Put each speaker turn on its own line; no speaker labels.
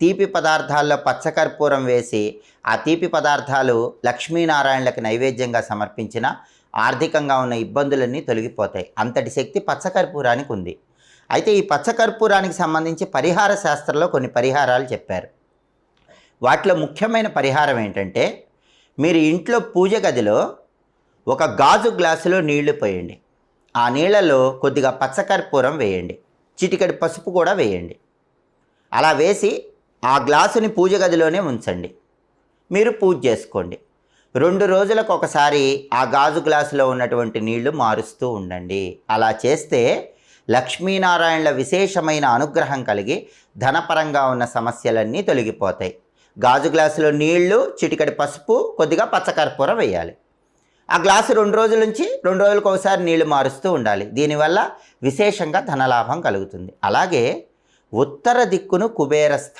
తీపి పదార్థాల్లో పచ్చకర్పూరం వేసి ఆ తీపి పదార్థాలు లక్ష్మీనారాయణలకు నైవేద్యంగా సమర్పించిన ఆర్థికంగా ఉన్న ఇబ్బందులన్నీ తొలగిపోతాయి. అంతటి శక్తి పచ్చకర్పూరానికి ఉంది. అయితే ఈ పచ్చకర్పూరానికి సంబంధించి పరిహార శాస్త్రంలో కొన్ని పరిహారాలు చెప్పారు. వాటిలో ముఖ్యమైన పరిహారం ఏంటంటే మీరు ఇంట్లో పూజ గదిలో ఒక గాజు గ్లాసులో నీళ్ళు పోయండి. ఆ నీళ్ళలో కొద్దిగా పచ్చకర్పూరం వేయండి. చిటికడి పసుపు కూడా వేయండి. అలా వేసి ఆ గ్లాసుని పూజ గదిలోనే ఉంచండి. మీరు పూజ చేసుకోండి. రెండు రోజులకు ఒకసారి ఆ గాజు గ్లాసులో ఉన్నటువంటి నీళ్ళు మారుస్తూ ఉండండి. అలా చేస్తే లక్ష్మీనారాయణల విశేషమైన అనుగ్రహం కలిగి ధనపరంగా ఉన్న సమస్యలన్నీ తొలగిపోతాయి. గాజు గ్లాసులో నీళ్ళు చిటికడి పసుపు కొద్దిగా పచ్చకర్పూరం వేయాలి. ఆ గ్లాసు రెండు రోజుల నుంచి రెండు రోజులకు ఒకసారి నీళ్ళు మారుస్తూ ఉండాలి. దీనివల్ల విశేషంగా ధనలాభం కలుగుతుంది. అలాగే ఉత్తర దిక్కును కుబేరస్థ